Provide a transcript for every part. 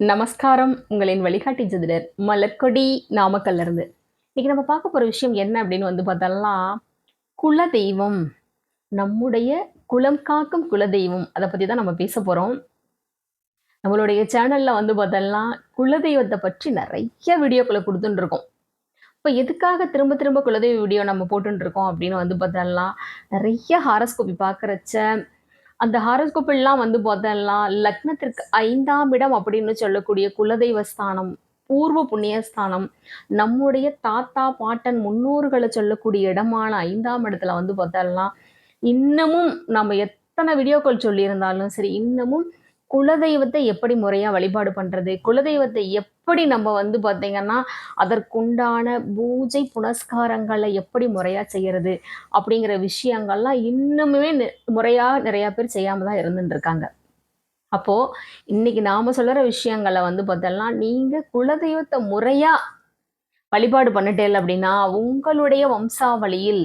நமஸ்காரம். உங்களின் வழிகாட்டி ஜதிடர் மலர்கொடி நாமக்கல்ல இருந்து இன்னைக்கு நம்ம பார்க்க போற விஷயம் என்ன அப்படின்னு வந்து பார்த்தோம்னா குல தெய்வம் நம்முடைய குலம் காக்கும் குல தெய்வம் அதை பத்தி தான் நம்ம பேச போறோம். நம்மளுடைய சேனல்ல வந்து பார்த்தோம்னா குலதெய்வத்தை பற்றி நிறைய வீடியோக்களை கொடுத்துட்டு இப்போ எதுக்காக திரும்ப திரும்ப குலதெய்வ வீடியோ நம்ம போட்டுருக்கோம் அப்படின்னு வந்து பார்த்தோம்னா நிறைய ஹாரஸ்கோபி பார்க்குறச்ச அந்த ஹாரஸ்கோப்பெல்லாம் வந்து பார்த்தோம்னா லக்னத்திற்கு ஐந்தாம் இடம் அப்படின்னு சொல்லக்கூடிய குலதெய்வ ஸ்தானம் பூர்வ புண்ணியஸ்தானம் நம்முடைய தாத்தா பாட்டன் முன்னோர்களை சொல்லக்கூடிய இடமான ஐந்தாம் இடத்துல வந்து பார்த்தோம்னா இன்னமும் நம்ம எத்தனை வீடியோக்கள் சொல்லியிருந்தாலும் சரி இன்னமும் குலதெய்வத்தை எப்படி முறையா வழிபாடு பண்றது? குலதெய்வத்தை எப்படி நம்ம வந்து பார்த்திங்கன்னா அதற்குண்டான பூஜை புனஸ்காரங்களை எப்படி முறையா செய்யறது அப்படிங்கிற விஷயங்கள்லாம் இன்னுமே நி- முறையா நிறைய பேர் செய்யாம தான் இருந்துட்டு இருக்காங்க அப்போ இன்னைக்கு நாம சொல்ற விஷயங்களை வந்து பார்த்தோம்னா நீங்க குலதெய்வத்தை முறையா வழிபாடு பண்ணிட்டேல் அப்படின்னா உங்களுடைய வம்சாவளியில்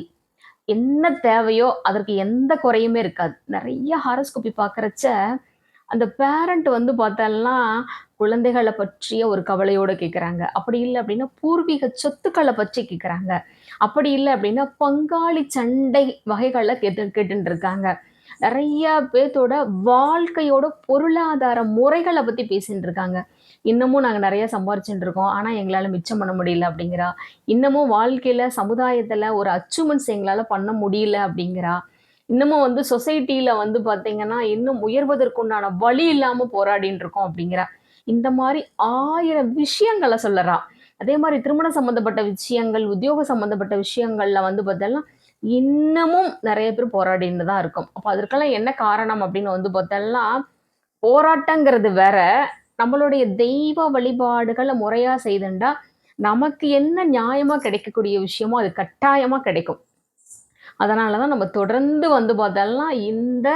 என்ன தேவையோ அதற்கு எந்த குறையுமே இருக்காது. நிறைய ஹாரஸ்கோப்பி பார்க்குறச்ச அந்த பேரண்ட் வந்து பார்த்தோம்னா குழந்தைகளை பற்றிய ஒரு கவலையோட கேட்குறாங்க அப்படி இல்லை அப்படின்னா பூர்வீக சொத்துக்களை பற்றி கேட்குறாங்க அப்படி இல்லை அப்படின்னா பங்காளி சண்டை வகைகளை கேட்டு கேட்டுட்டு இருக்காங்க நிறைய பேர்த்தோட வாழ்க்கையோட பொருளாதார முறைகளை பற்றி பேசிட்டு இருக்காங்க இன்னமும் நாங்கள் நிறைய சம்பாரிச்சுட்டு இருக்கோம் ஆனால் எங்களால் மிச்சம் பண்ண முடியல அப்படிங்கிறா. இன்னமும் வாழ்க்கையில் சமுதாயத்தில் ஒரு அச்சீவ்மெண்ட்ஸ் எங்களால் பண்ண முடியல அப்படிங்கிறா. இன்னமும் வந்து சொசைட்டியில் வந்து பார்த்தீங்கன்னா இன்னும் உயர்வதற்குண்டான வழி இல்லாமல் போராடின்னு இருக்கோம் அப்படிங்கிற இந்த மாதிரி ஆயிரம் விஷயங்களை சொல்லறா. அதே மாதிரி திருமணம் சம்மந்தப்பட்ட விஷயங்கள் உத்தியோக சம்மந்தப்பட்ட விஷயங்கள்ல வந்து பார்த்தோம்னா இன்னமும் நிறைய பேர் போராடின்னு தான் இருக்கும். அப்போ அதற்கெல்லாம் என்ன காரணம் அப்படின்னு வந்து பார்த்தோம்னா போராட்டங்கிறது வேற. நம்மளுடைய தெய்வ வழிபாடுகளை முறையா செய்துண்டா நமக்கு என்ன நியாயமா கிடைக்கக்கூடிய விஷயமோ அது கட்டாயமா கிடைக்கும். அதனால தான் நம்ம தொடர்ந்து வந்து பார்த்தாலாம் இந்த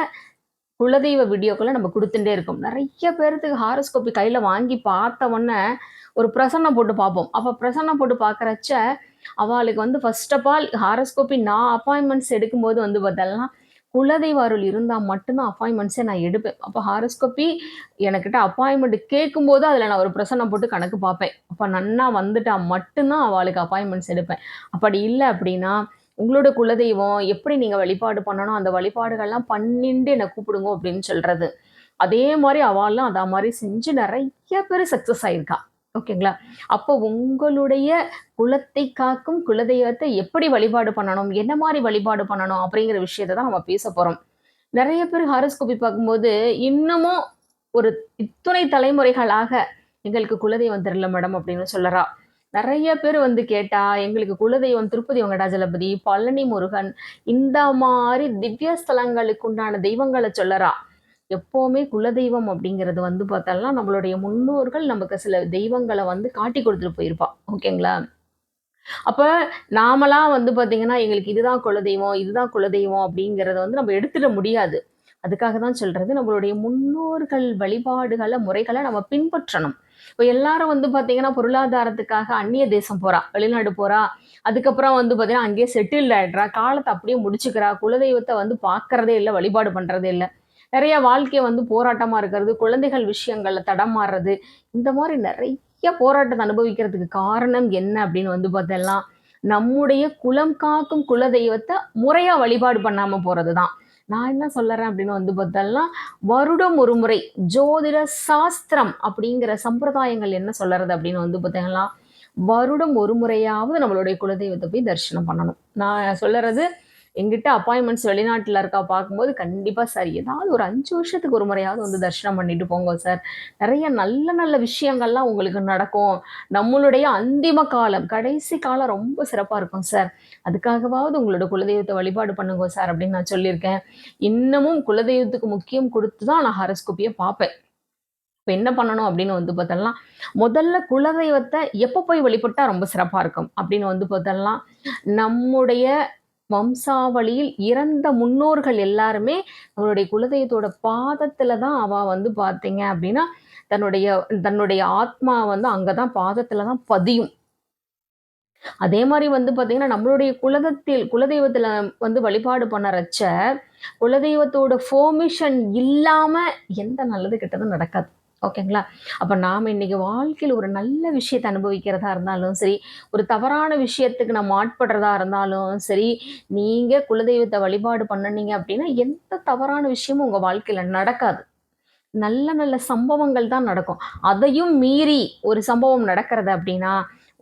குலதெய்வ வீடியோக்களை நம்ம கொடுத்துட்டே இருக்கோம். நிறைய பேர்த்துக்கு ஹாரோஸ்கோப்பி கையில் வாங்கி பார்த்த உடனே ஒரு பிரசன்னம் போட்டு பார்ப்போம். அப்போ பிரசன்னம் போட்டு பார்க்குறச்ச அவளுக்கு வந்து ஃபர்ஸ்ட் ஆஃப் ஆல் ஹாரோஸ்கோப்பி நான் அப்பாயின்மெண்ட்ஸ் எடுக்கும்போது வந்து பார்த்தோம்னா குலதெய்வ அருள் இருந்தால் மட்டும்தான் அப்பாயின்மெண்ட்ஸே நான் எடுப்பேன். அப்போ ஹாரோஸ்கோப்பி எனக்கிட்ட அப்பாயின்மெண்ட் கேட்கும்போது அதில் நான் ஒரு பிரசன்னம் போட்டு கணக்கு பார்ப்பேன். அப்போ நன்னா வந்துட்டா மட்டும்தான் அவளுக்கு அப்பாயின்மெண்ட்ஸ் எடுப்பேன். அப்படி இல்லை அப்படின்னா உங்களோட குலதெய்வம் எப்படி நீங்கள் வழிபாடு பண்ணணும் அந்த வழிபாடுகள்லாம் பண்ணிட்டு என்னை கூப்பிடுங்க அப்படின்னு சொல்கிறது அதே மாதிரி அவளும் அதே மாதிரி செஞ்சு நிறைய பேர் சக்ஸஸ் ஆயிருக்கா. ஓகேங்களா? அப்போ உங்களுடைய குலத்தை காக்கும் குலதெய்வத்தை எப்படி வழிபாடு பண்ணணும் என்ன மாதிரி வழிபாடு பண்ணணும் அப்படிங்கிற விஷயத்தை தான் நம்ம பேச போகிறோம் நிறைய பேர் ஹாரஸ்கோபி பார்க்கும்போது இன்னமும் ஒரு இத்துணை தலைமுறைகளாக எங்களுக்கு குலதெய்வம் தெரியல மேடம் அப்படின்னு சொல்லறா நிறைய பேர் வந்து கேட்டா எங்களுக்கு குலதெய்வம் திருப்பதி வெங்கடாஜலபதி பழனி முருகன் இந்த மாதிரி திவ்ய ஸ்தலங்களுக்கு உண்டான தெய்வங்களை சொல்லறா. எப்போவுமே குலதெய்வம் அப்படிங்கிறது வந்து பார்த்தோம்னா நம்மளுடைய முன்னோர்கள் நமக்கு சில தெய்வங்களை வந்து காட்டி கொடுத்துட்டு போயிருப்பா. ஓகேங்களா? அப்ப நாமலாம் வந்து பாத்தீங்கன்னா எங்களுக்கு இதுதான் குலதெய்வம் இதுதான் குலதெய்வம் அப்படிங்கறத வந்து நம்ம எடுத்துட முடியாது. அதுக்காக தான் சொல்றது நம்மளுடைய முன்னோர்கள் வழிபாடுகளை முறைகளை நம்ம பின்பற்றணும். இப்போ எல்லாரும் வந்து பார்த்தீங்கன்னா பொருளாதாரத்துக்காக அந்நிய தேசம் போறா வெளிநாடு போறா. அதுக்கப்புறம் வந்து பார்த்தீங்கன்னா அங்கேயே செட்டில் ஆயிடுறா. காலத்தை அப்படியே முடிச்சுக்கிறா. குலதெய்வத்தை வந்து பார்க்கறதே இல்லை வழிபாடு பண்றதே இல்லை. நிறைய வாழ்க்கையை வந்து போராட்டமா இருக்கிறது குழந்தைகள் விஷயங்கள்ல தடமாறுறது இந்த மாதிரி நிறைய போராட்டத்தை அனுபவிக்கிறதுக்கு காரணம் என்ன அப்படின்னு வந்து பார்த்தெல்லாம் நம்முடைய குலம் காக்கும் குலதெய்வத்தை முறையா வழிபாடு பண்ணாம போறதுதான். நான் என்ன சொல்லறேன் அப்படின்னு வந்து பார்த்தோம்னா வருடம் ஒரு முறை ஜோதிட சாஸ்திரம் அப்படிங்கிற சம்பிரதாயங்கள் என்ன சொல்லறது அப்படின்னு வந்து பார்த்தீங்கன்னா வருடம் ஒரு முறையாவது நம்மளுடைய குலதெய்வத்தை போய் தரிசனம் பண்ணணும். நான் சொல்லறது எங்கிட்ட அப்பாயின்மெண்ட்ஸ் வெளிநாட்டில் இருக்கா பார்க்கும்போது கண்டிப்பாக சார் ஏதாவது ஒரு அஞ்சு வருஷத்துக்கு ஒரு முறையாவது வந்து தரிசனம் பண்ணிட்டு போங்க சார் நிறைய நல்ல நல்ல விஷயங்கள்லாம் உங்களுக்கு நடக்கும். நம்மளுடைய அந்திம காலம் கடைசி காலம் ரொம்ப சிறப்பாக இருக்கும் சார் அதுக்காகவாவது உங்களோட குலதெய்வத்தை வழிபாடு பண்ணுங்க சார் அப்படின்னு நான் சொல்லியிருக்கேன். இன்னமும் குலதெய்வத்துக்கு முக்கியம் கொடுத்து தான் நான் ஹரஸ்கோப்பியை பார்ப்பேன். இப்போ என்ன பண்ணணும் அப்படின்னு வந்து பார்த்தோம்னா முதல்ல குலதெய்வத்தை எப்போ போய் வழிபட்டால் ரொம்ப சிறப்பாக இருக்கும் அப்படின்னு வந்து பார்த்தோம்னா நம்முடைய வம்சாவளியில் இறந்த முன்னோர்கள் எல்லாருமே அவருடைய குலதெய்வத்தோட பாதத்துல தான் அவ வந்து பார்த்தீங்க அப்படின்னா தன்னுடைய தன்னுடைய ஆத்மா வந்து அங்கதான் பாதத்துல தான் பதியும். அதே மாதிரி வந்து பார்த்தீங்கன்னா நம்மளுடைய குலதத்தில் குலதெய்வத்தில் வந்து வழிபாடு பண்ணறச்ச குலதெய்வத்தோட ஃபோமிஷன் இல்லாம எந்த நல்லது கெட்டதும் நடக்காது. ஓகேங்களா? அப்போ நாம் இன்னைக்கு வாழ்க்கையில் ஒரு நல்ல விஷயத்தை அனுபவிக்கிறதா இருந்தாலும் சரி ஒரு தவறான விஷயத்துக்கு நம்ம ஆட்படுறதா இருந்தாலும் சரி நீங்கள் குலதெய்வத்தை வழிபாடு பண்ணுனீங்க அப்படின்னா எந்த தவறான விஷயமும் உங்கள் வாழ்க்கையில் நடக்காது. நல்ல நல்ல சம்பவங்கள் தான் நடக்கும். அதையும் மீறி ஒரு சம்பவம் நடக்கிறது அப்படின்னா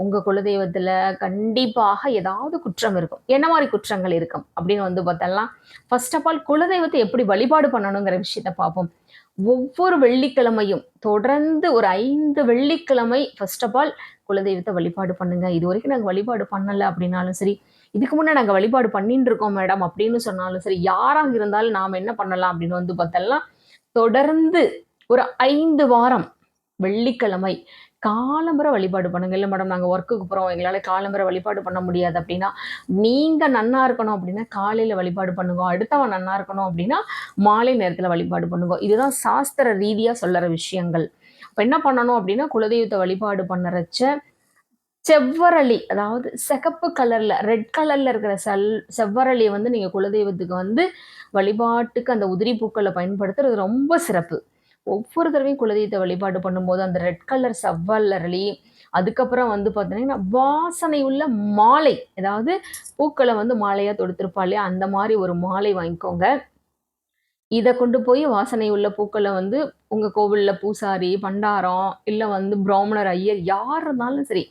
உங்கள் குலதெய்வத்தில் கண்டிப்பாக ஏதாவது குற்றம் இருக்கும். என்ன மாதிரி குற்றங்கள் இருக்கும் அப்படின்னு வந்து பார்த்தோம்னா ஃபர்ஸ்ட் ஆஃப் ஆல் குலதெய்வத்தை எப்படி வழிபாடு பண்ணணுங்கிற விஷயத்த பார்ப்போம். ஒவ்வொரு வெள்ளிக்கிழமையும் தொடர்ந்து ஒரு ஐந்து வெள்ளிக்கிழமை ஃபர்ஸ்ட் ஆஃப் ஆல் குலதெய்வத்தை வழிபாடு பண்ணுங்க. இது வரைக்கும் நாங்கள் வழிபாடு பண்ணலை அப்படின்னாலும் சரி இதுக்கு முன்னே நாங்கள் வழிபாடு பண்ணிட்டு இருக்கோம் மேடம் அப்படின்னு சொன்னாலும் சரி யாராக இருந்தாலும் நாம் என்ன பண்ணலாம் அப்படின்னு வந்து பார்த்தோம்னா தொடர்ந்து ஒரு ஐந்து வாரம் வெள்ளிக்கிழமை காலம்பரை வழிபாடு பண்ணுங்க. இல்லை மேடம் நாங்கள் ஒர்க்குக்கு போகிறோம் எங்களால் காலம்பரை வழிபாடு பண்ண முடியாது அப்படின்னா நீங்கள் நன்னா இருக்கணும் அப்படின்னா காலையில் வழிபாடு பண்ணுங்க. அடுத்தவன் நன்னா இருக்கணும் அப்படின்னா மாலை நேரத்தில் வழிபாடு பண்ணுங்க. இதுதான் சாஸ்திர ரீதியாக சொல்லுற விஷயங்கள். இப்போ என்ன பண்ணணும் அப்படின்னா குலதெய்வத்தை வழிபாடு பண்ணுறச்ச செவ்வரளி அதாவது சிகப்பு கலரில் ரெட் கலரில் இருக்கிற செல் செவ்வரளியை வந்து நீங்கள் குலதெய்வத்துக்கு வந்து வழிபாட்டுக்கு அந்த உதிரி பூக்களை பயன்படுத்துறது ரொம்ப சிறப்பு. ஒவ்வொரு தடவையும் குலதெய்வத்தை வழிபாடு பண்ணும்போது அந்த ரெட் கலர் செவ்வல்லி அதுக்கப்புறம் வந்து பார்த்தீங்கன்னா வாசனை உள்ள மாலை. அதாவது பூக்களை வந்து மாலையாக தொடுத்திருப்பா இல்லையா? அந்த மாதிரி ஒரு மாலை வாங்கிக்கோங்க. இதை கொண்டு போய் வாசனை உள்ள பூக்களை வந்து உங்கள் கோவிலில் பூசாரி பண்டாரம் இல்லை வந்து பிராமணர் ஐயர் யார் இருந்தாலும் சரி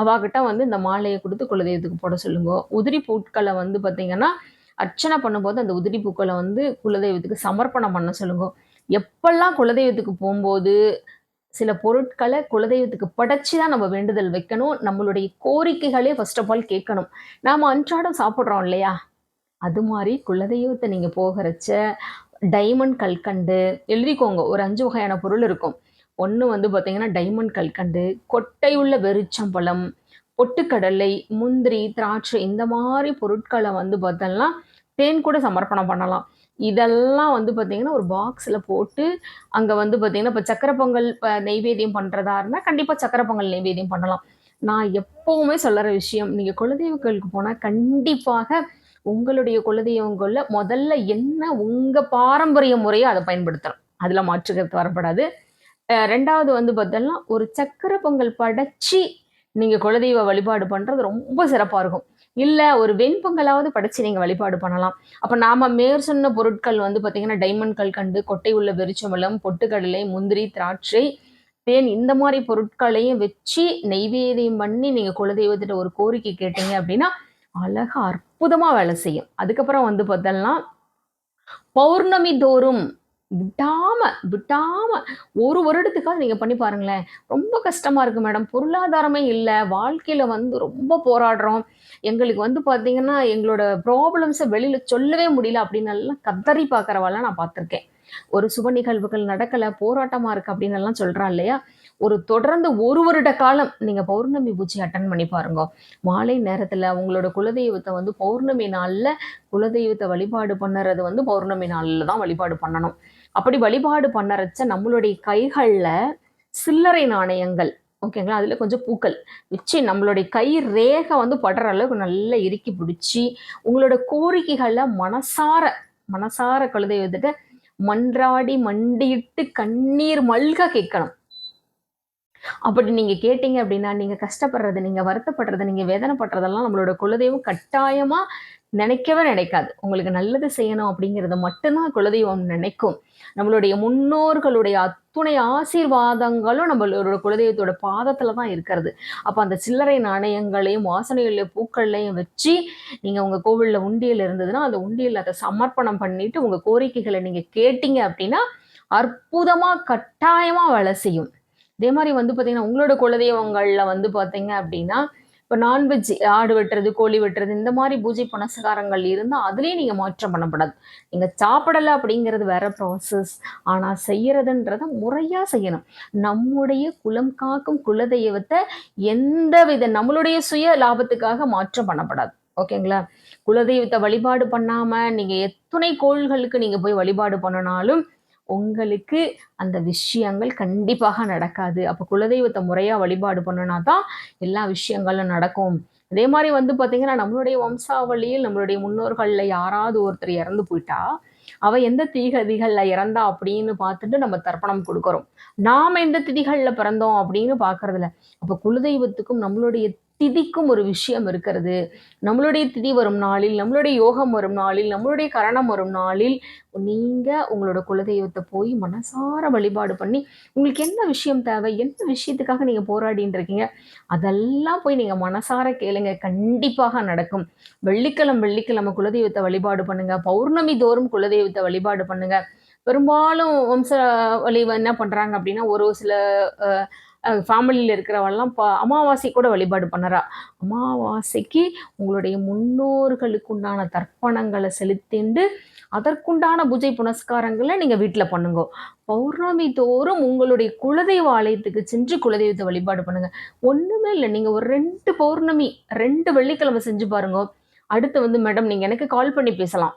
அவாகிட்ட வந்து இந்த மாலையை கொடுத்து குலதெய்வத்துக்கு போட சொல்லுங்க. உதிரி பூக்களை வந்து பார்த்தீங்கன்னா அர்ச்சனை பண்ணும்போது அந்த உதிரி பூக்களை வந்து குலதெய்வத்துக்கு சமர்ப்பணம் பண்ண சொல்லுங்க. எப்பெல்லாம் குலதெய்வத்துக்கு போகும்போது சில பொருட்களை குலதெய்வத்துக்கு படைச்சி தான் நம்ம வேண்டுதல் வைக்கணும். நம்மளுடைய கோரிக்கைகளே ஃபர்ஸ்ட் ஆஃப் ஆல் கேட்கணும். நாம் அன்றாடம் சாப்பிட்றோம் இல்லையா? அது மாதிரி குலதெய்வத்தை நீங்கள் போகிறச்ச டைமண்ட் கல்கண்டு எழுதிக்கோங்க. ஒரு அஞ்சு வகையான பொருள் இருக்கும். ஒன்று வந்து பார்த்திங்கன்னா டைமண்ட் கல்கண்டு கொட்டையுள்ள வெறிச்சம்பழம் பொட்டுக்கடலை முந்திரி திராட்சை இந்த மாதிரி பொருட்களை வந்து பார்த்தோம்னா தேன் கூட சமர்ப்பணம் பண்ணலாம். இதெல்லாம் வந்து பார்த்தீங்கன்னா ஒரு பாக்ஸில் போட்டு அங்கே வந்து பார்த்தீங்கன்னா இப்போ சக்கரை பொங்கல் இப்போ நெய்வேத்தியம் பண்ணுறதா இருந்தால் கண்டிப்பாக சக்கரை பொங்கல் நெய்வேத்தியம் பண்ணலாம். நான் எப்போவுமே சொல்லுற விஷயம் நீங்கள் குலதெய்வ கோயிலுக்கு போனால் கண்டிப்பாக உங்களுடைய குலதெய்வங்களில் முதல்ல என்ன உங்கள் பாரம்பரிய முறையோ அதை பயன்படுத்தணும். அதில் மாற்றுக்கிறது வரப்படாது. ரெண்டாவது வந்து பார்த்தோம்னா ஒரு சக்கரை பொங்கல் படைச்சி நீங்கள் குலதெய்வ வழிபாடு பண்ணுறது ரொம்ப சிறப்பாக இருக்கும். இல்லை ஒரு வெண்பொங்கலாவது படைச்சு நீங்கள் வழிபாடு பண்ணலாம். அப்போ நாம் மேற் சொன்ன பொருட்கள் வந்து பார்த்தீங்கன்னா டைமண்ட் கல்கண்டு கொட்டை உள்ள வெறிச்சம்பளம் பொட்டுக்கடலை முந்திரி திராட்சை தேன் இந்த மாதிரி பொருட்களையும் வச்சு நெய்வேதியம் பண்ணி நீங்கள் குலதெய்வத்திட்ட ஒரு கோரிக்கை கேட்டீங்க அப்படின்னா அழகாக அற்புதமாக வேலை செய்யும். அதுக்கப்புறம் வந்து பார்த்தோம்னா பௌர்ணமி தோறும் விடாம விடாம ஒரு வருடத்துக்காக நீங்க பண்ணி பாருங்களேன். ரொம்ப கஷ்டமா இருக்கு மேடம் பொருளாதாரமே இல்லை. வாழ்க்கையில வந்து ரொம்ப போராடுறோம். எங்களுக்கு வந்து பாத்தீங்கன்னா எங்களோட ப்ராப்ளம்ஸை வெளியில சொல்லவே முடியல அப்படின்னு எல்லாம் கத்தரி பார்க்கறவெல்லாம் நான் பார்த்துருக்கேன். ஒரு சுப நிகழ்வுகள் நடக்கல போராட்டமா இருக்கு அப்படின்னு எல்லாம் சொல்றா இல்லையா? ஒரு தொடர்ந்து ஒரு வருட காலம் நீங்க பௌர்ணமி பூஜை அட்டன் பண்ணி பாருங்க. மாலை நேரத்துல உங்களோட குலதெய்வத்தை வந்து பௌர்ணமி நாள்ல குலதெய்வத்தை வழிபாடு பண்ணுறது வந்து பௌர்ணமி நாள்ல தான் வழிபாடு பண்ணணும். அப்படி வழிபாடு பண்ணறச்ச நம்மளுடைய கைகளில் சில்லறை நாணயங்கள் ஓகேங்களா? அதில் கொஞ்சம் பூக்கள். வச்சு நம்மளுடைய கை ரேகை வந்து படுற அளவுக்கு நல்லா இறுக்கி பிடிச்சி உங்களோட கோரிக்கைகளை மனசார மனசார குலதெய்வத்திட்ட மன்றாடி மண்டியிட்டு கண்ணீர் மல்க கேட்கணும். அப்படி நீங்கள் கேட்டீங்க அப்படின்னா நீங்கள் கஷ்டப்படுறது நீங்கள் வருத்தப்படுறது நீங்கள் வேதனைப்படுறதெல்லாம் நம்மளோட குலதெய்வம் கட்டாயமாக நினைக்கவே நினைக்காது. உங்களுக்கு நல்லது செய்யணும் அப்படிங்கிறத மட்டும்தான் குலதெய்வம் நினைக்கும். நம்மளுடைய முன்னோர்களுடைய அத்துணை ஆசீர்வாதங்களும் நம்மளோட குலதெய்வத்தோட பாதத்தில் தான் இருக்கிறது. அப்போ அந்த சில்லறை நாணயங்களையும் வாசனைகளையும் பூக்கள்லையும் வச்சு நீங்கள் உங்கள் கோவிலில் உண்டியல் இருந்ததுன்னா அந்த உண்டியல் அதை சமர்ப்பணம் பண்ணிட்டு உங்கள் கோரிக்கைகளை நீங்கள் கேட்டீங்க அப்படின்னா அற்புதமாக கட்டாயமாக வேலை செய்யும். இதே மாதிரி வந்து பார்த்தீங்கன்னா உங்களோட குலதெய்வங்களில் வந்து பார்த்தீங்க அப்படின்னா இப்போ நான்வெஜ் ஆடு வெட்டுறது கோழி வெட்டுறது இந்த மாதிரி பூஜை புனஸ்காரங்கள் இருந்தால் அதுலேயும் நீங்கள் மாற்றம் பண்ணப்படாது. நீங்கள் சாப்பிடலை அப்படிங்கிறது வேற ப்ராசஸ் ஆனால் செய்கிறதுன்றத முறையாக செய்யணும். நம்முடைய குலம் காக்கும் குலதெய்வத்தை எந்த வித நம்மளுடைய சுய லாபத்துக்காக மாற்றம் பண்ணப்படாது. ஓகேங்களா? குலதெய்வத்தை வழிபாடு பண்ணாமல் நீங்கள் எத்தனை கோள்களுக்கு நீங்கள் போய் வழிபாடு பண்ணினாலும் உங்களுக்கு அந்த விஷயங்கள் கண்டிப்பாக நடக்காது. அப்போ குலதெய்வத்தை முறையா வழிபாடு பண்ணுனா தான் எல்லா விஷயங்களும் நடக்கும். அதே மாதிரி வந்து பார்த்தீங்கன்னா நம்மளுடைய வம்சாவளியில் நம்மளுடைய முன்னோர்களில் யாராவது ஒருத்தர் இறந்து போயிட்டா அவ எந்த திதிகளில் இறந்தா அப்படின்னு பார்த்துட்டு நம்ம தர்ப்பணம் கொடுக்குறோம். நாம எந்த திதிகள்ல பிறந்தோம் அப்படின்னு பார்க்கறதில்ல. அப்போ குலதெய்வத்துக்கும் நம்மளுடைய திதிக்கும் ஒரு விஷயம் இருக்கிறது. நம்மளுடைய திதி வரும் நாளில் நம்மளுடைய யோகம் வரும் நாளில் நம்மளுடைய கரணம் வரும் நாளில் நீங்கள் உங்களோட குலதெய்வத்தை போய் மனசார வழிபாடு பண்ணி உங்களுக்கு என்ன விஷயம் தேவை எந்த விஷயத்துக்காக நீங்கள் போராடின்னு இருக்கீங்க அதெல்லாம் போய் நீங்கள் மனசார கேளுங்க. கண்டிப்பாக நடக்கும். வெள்ளிக்கிழமை வெள்ளிக்கிழமை குலதெய்வத்தை வழிபாடு பண்ணுங்கள் பௌர்ணமி தோறும் குலதெய்வத்தை வழிபாடு பண்ணுங்கள் பெரும்பாலும் வம்ச வழி என்ன பண்ணுறாங்க அப்படின்னா ஒரு சில ஃபேமிலியில் இருக்கிறவெல்லாம் ப அமாவாசை கூட வழிபாடு பண்ணுறா. அமாவாசைக்கு உங்களுடைய முன்னோர்களுக்கு உண்டான தர்ப்பணங்களை செலுத்திண்டு அதற்குண்டான பூஜை புனஸ்காரங்களை நீங்கள் வீட்டில் பண்ணுங்க. பௌர்ணமி தோறும் உங்களுடைய குலதெய்வ ஆலயத்துக்கு சென்று குலதெய்வத்தை வழிபாடு பண்ணுங்கள் ஒன்றுமே இல்லை நீங்கள் ஒரு ரெண்டு பௌர்ணமி ரெண்டு வெள்ளிக்கிழமை செஞ்சு பாருங்க. அடுத்து வந்து மேடம் நீங்கள் எனக்கு கால் பண்ணி பேசலாம்.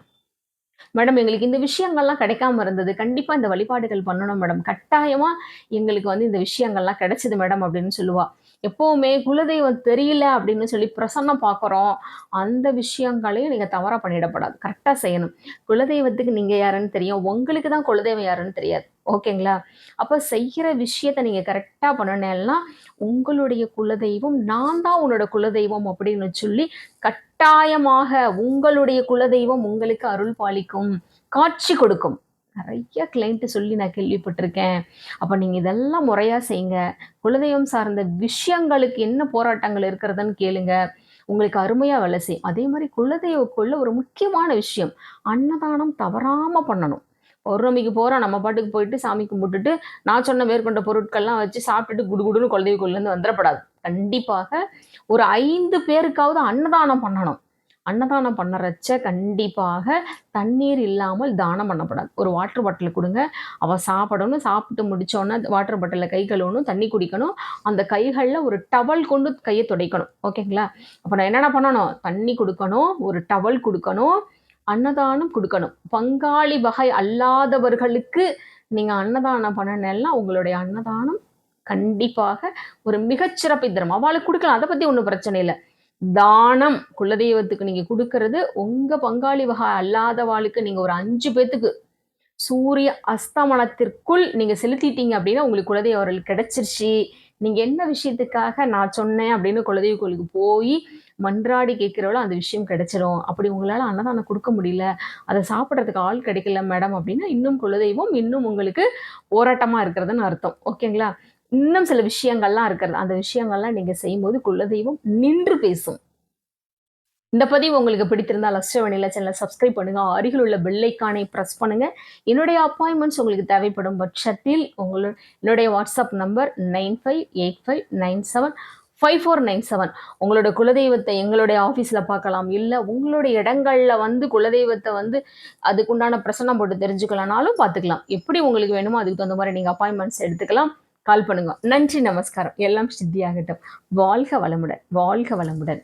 மேடம் எங்களுக்கு இந்த விஷயங்கள்லாம் கிடைக்காம இருந்தது. கண்டிப்பா இந்த வழிபாடுகள் பண்ணணும் மேடம் கட்டாயமா எங்களுக்கு வந்து இந்த விஷயங்கள்லாம் கிடைச்சது மேடம் அப்படின்னு சொல்லுவா. எப்போவுமே குலதெய்வம் தெரியல அப்படின்னு சொல்லி பிரசன்னம் பார்க்குறோம் அந்த விஷயங்களையும் நீங்க தவறா பண்ணிடப்படாது. கரெக்டா செய்யணும். குலதெய்வத்துக்கு நீங்க யாருன்னு தெரியும். உங்களுக்கு தான் குலதெய்வம் யாருன்னு தெரியாது. ஓகேங்களா அப்போ செய்யற விஷயத்த நீங்க கரெக்டா பண்ணணும்னா உங்களுடைய குலதெய்வம் நான் தான் உன்னோட குலதெய்வம் அப்படின்னு சொல்லி கட்டாயமாக உங்களுடைய குலதெய்வம் உங்களுக்கு அருள் பாலிக்கும் காட்சி கொடுக்கும். நிறைய கிளைண்ட்டு சொல்லி நான் கேள்விப்பட்டிருக்கேன். அப்போ நீங்கள் இதெல்லாம் முறையாக செய்யுங்க. குலதெய்வம் சார்ந்த விஷயங்களுக்கு என்ன போராட்டங்கள் இருக்கிறதுன்னு கேளுங்க. உங்களுக்கு அருமையாக வேலை செய்யும். அதே மாதிரி குலதெய்வக்குள்ள ஒரு முக்கியமான விஷயம். அன்னதானம் தவறாமல் பண்ணணும். பௌர்ணமிக்கு போகிறோம் நம்ம பாட்டுக்கு போயிட்டு சாமி கும்பிட்டுட்டு நான் சொன்ன மேற்கொண்ட பொருட்கள்லாம் வச்சு சாப்பிட்டுட்டு குடுகுடுன்னு குலதெய்வ கோயிலேருந்து வந்துடப்படாது. கண்டிப்பாக ஒரு ஐந்து பேருக்காவது அன்னதானம் பண்ணணும். அன்னதானம் பண்ணறச்ச கண்டிப்பாக தண்ணீர் இல்லாமல் தானம் பண்ணப்படாது. ஒரு வாட்டர் பாட்டில் கொடுங்க. அவள் சாப்பிடணும். சாப்பிட்டு முடிச்சோன்னே வாட்டர் பாட்டிலில் கை கழுவணும். தண்ணி குடிக்கணும். அந்த கைகளில் ஒரு டவல் கொண்டு கையை துடைக்கணும். ஓகேங்களா அப்போ நான் என்னென்ன பண்ணணும்? தண்ணி கொடுக்கணும். ஒரு டவல் கொடுக்கணும். அன்னதானம் கொடுக்கணும். பங்காளி வகை அல்லாதவர்களுக்கு நீங்கள் அன்னதானம் பண்ணனெல்லாம் உங்களுடைய அன்னதானம் கண்டிப்பாக ஒரு மிகச்சிறப்பு தரும் அவளுக்கு கொடுக்கலாம். அதை பற்றி ஒன்றும் பிரச்சனை இல்லை. தானம் குலதெய்வத்துக்கு நீங்கள் கொடுக்கறது உங்கள் பங்காளி வகை அல்லாதவாளுக்கு நீங்கள் ஒரு அஞ்சு பேத்துக்கு சூரிய அஸ்தமனத்திற்குள் நீங்கள் செலுத்திட்டீங்க அப்படின்னா உங்களுக்கு குலதெய்வ அவர்கள் கிடைச்சிருச்சு. நீங்கள் என்ன விஷயத்துக்காக நான் சொன்னேன் அப்படின்னு குலதெய்வ கோயிலுக்கு போய் மன்றாடி கேட்குறவளோ அந்த விஷயம் கிடைச்சிரும். அப்படி உங்களால் அன்னதானம் கொடுக்க முடியல. அதை சாப்பிட்றதுக்கு ஆள் கிடைக்கல மேடம் அப்படின்னா இன்னும் குலதெய்வம் இன்னும் உங்களுக்கு போராட்டமாக இருக்கிறதுன்னு அர்த்தம். ஓகேங்களா? இன்னும் சில விஷயங்கள்லாம் இருக்கிறது. அந்த விஷயங்கள்லாம் நீங்கள் செய்யும்போது குலதெய்வம் நின்று பேசும். இந்த பதிவு உங்களுக்கு பிடித்திருந்தால் அஸ்டவனில சேனலை சப்ஸ்கிரைப் பண்ணுங்க. அருகில் உள்ள பெல்லைக்கானை ப்ரெஸ் பண்ணுங்க. என்னுடைய அப்பாயின்மெண்ட்ஸ் உங்களுக்கு தேவைப்படும் பட்சத்தில் உங்களோட என்னுடைய WhatsApp number nine five eight five nine seven five four nine seven. உங்களோட குலதெய்வத்தை எங்களுடைய ஆஃபீஸில் பார்க்கலாம். இல்லை உங்களுடைய இடங்களில் வந்து குலதெய்வத்தை வந்து அதுக்குண்டான பிரசனம் போட்டு தெரிஞ்சுக்கலனாலும் பார்த்துக்கலாம். எப்படி உங்களுக்கு வேணுமோ அதுக்கு தகுந்த மாதிரி நீங்கள் அப்பாயின்மெண்ட்ஸ் எடுத்துக்கலாம். கால் பண்ணுங்க. நன்றி நமஸ்காரம். எல்லாம் சித்தியாகட்டும். வாழ்க வளமுடன் வாழ்க வளமுடன்.